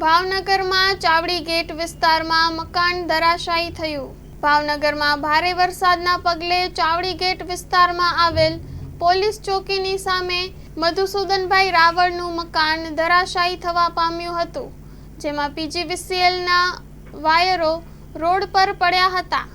ભાવનગરમાં ચાવડી ગેટ વિસ્તારમાં મકાન ધરાશાયી થયું. ભાવનગરમાં ભારે વરસાદના પગલે ચાવડી ગેટ વિસ્તારમાં આવેલ પોલીસ ચોકીની સામે મધુસૂદનભાઈ રાવળનું મકાન ધરાશાયી થવા પામ્યું હતું, જેમાં પીજીવીસીએલના વાયરો રોડ પર પડ્યા હતા.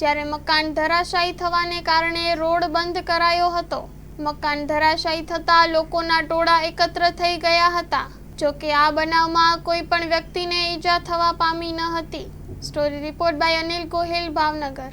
જ્યારે મકાન ધરાશાયી થવાને કારણે રોડ બંધ કરાયો હતો. મકાન ધરાશાયી થતાં લોકોના ટોળા એકત્ર થઈ ગયા હતા. જો કે આ બનાવમાં કોઈ પણ વ્યક્તિને ઈજા થવા પામી ન હતી. Story report by Anil Gohil, Bhavnagar.